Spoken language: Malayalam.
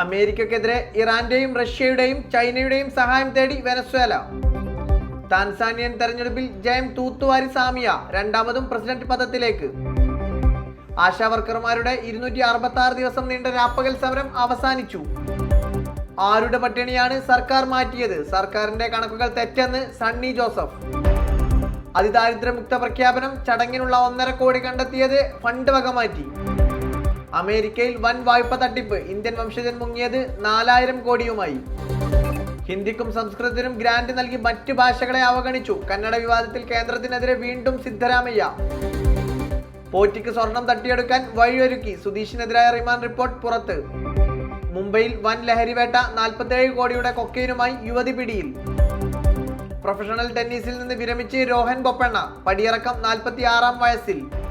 അമേരിക്കക്കെതിരെ ഇറാന്റെയും റഷ്യയുടെയും ചൈനയുടെയും സഹായം തേടി വെനസ്വേല. താൻസാനിയൻ തെരഞ്ഞെടുപ്പിൽ ജയം തൂത്തുവാരി സാമിയ രണ്ടാമതും പ്രസിഡന്റ് പദത്തിലേക്ക്. ആശാവർക്കർമാരുടെ ഇരുന്നൂറ്റി അറുപത്തി ആറ് ദിവസം നീണ്ട രാപ്പകൽ സമരം അവസാനിച്ചു. ആരുടെ പട്ടിണിയാണ് സർക്കാർ മാറ്റിയത്? സർക്കാരിന്റെ കണക്കുകൾ തെറ്റെന്ന് സണ്ണി ജോസഫ്. അതിദാരിദ്ര്യമുക്ത പ്രഖ്യാപനം ചടങ്ങിനുള്ള ഒന്നര കോടി കണ്ടെത്തിയത് ഫണ്ട് വക മാറ്റി അമേരിക്കയിൽ വൻ വായ്പ തട്ടിപ്പ്. ഇന്ത്യൻ വംശജൻ മുങ്ങിയത് നാലായിരം കോടിയുമായി. ഹിന്ദിക്കും സംസ്കൃതത്തിനും ഗ്രാന്റ് നൽകി മറ്റു ഭാഷകളെ അവഗണിച്ചു. കന്നഡ വിവാദത്തിൽ കേന്ദ്രത്തിനെതിരെ വീണ്ടും സിദ്ധരാമയ്യ. പോറ്റിക്ക് സ്വർണം തട്ടിയെടുക്കാൻ വഴിയൊരുക്കി. സുധീഷിനെതിരായ റിമാൻഡ് റിപ്പോർട്ട് പുറത്ത്. മുംബൈയിൽ വൻ ലഹരിവേട്ട നാൽപ്പത്തേഴ് കോടിയുടെ കൊക്കൈനുമായി യുവതി പിടിയിൽ. പ്രൊഫഷണൽ ടെന്നീസിൽ നിന്ന് വിരമിച്ച് രോഹൻ ബൊപ്പണ്ണ. പടിയിറക്കം നാൽപ്പത്തി ആറാം വയസ്സിൽ.